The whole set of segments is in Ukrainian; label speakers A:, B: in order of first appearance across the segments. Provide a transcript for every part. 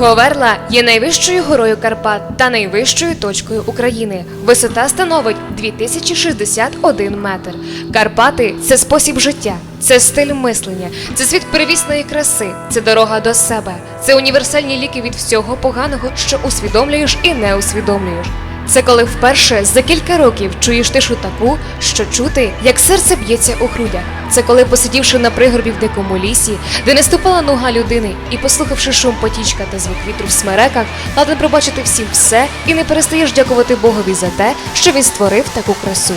A: Говерла є найвищою горою Карпат та найвищою точкою України. Висота становить 2061 метр. Карпати це спосіб життя, це стиль мислення, це світ первісної краси, це дорога до себе, це універсальні ліки від всього поганого, що усвідомлюєш і не усвідомлюєш. Це коли вперше за кілька років чуєш тишу таку, що чути, як серце б'ється у грудях. Це коли, посидівши на пригорбі в дикому лісі, де не ступала нога людини, і послухавши шум потічка та звук вітру в смереках, ладен пробачити всім все і не перестаєш дякувати Богові за те, що він створив таку красу.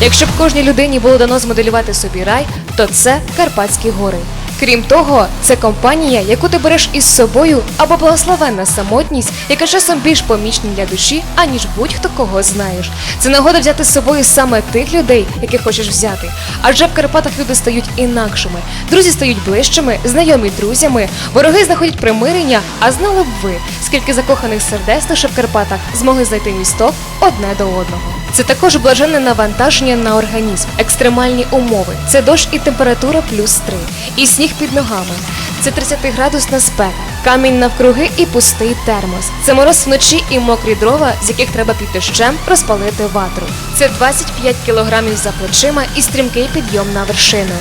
A: Якщо б кожній людині було дано змоделювати собі рай, то це Карпатські гори. Крім того, це компанія, яку ти береш із собою, або благословенна самотність, яка часом більш помічна для душі, аніж будь-хто кого знаєш. Це нагода взяти з собою саме тих людей, яких хочеш взяти. Адже в Карпатах люди стають інакшими. Друзі стають ближчими, знайомі друзями, вороги знаходять примирення. А знали б ви, скільки закоханих сердець лише в Карпатах змогли знайти місток одне до одного. Це також блаженне навантаження на організм, екстремальні умови. Це дощ і температура плюс 3, і сніг під ногами. Це 30-градусна спека, камінь навкруги і пустий термос. Це мороз вночі і мокрі дрова, з яких треба під дощем розпалити ватру. Це 25 кілограмів за плечима і стрімкий підйом на вершину.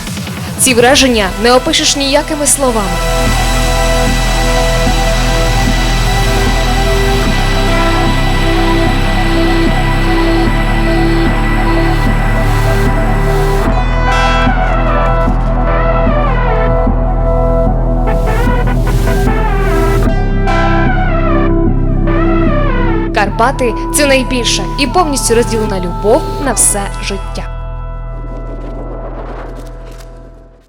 A: Ці враження не опишеш ніякими словами. Карпати це найбільша і повністю розділена любов на все життя.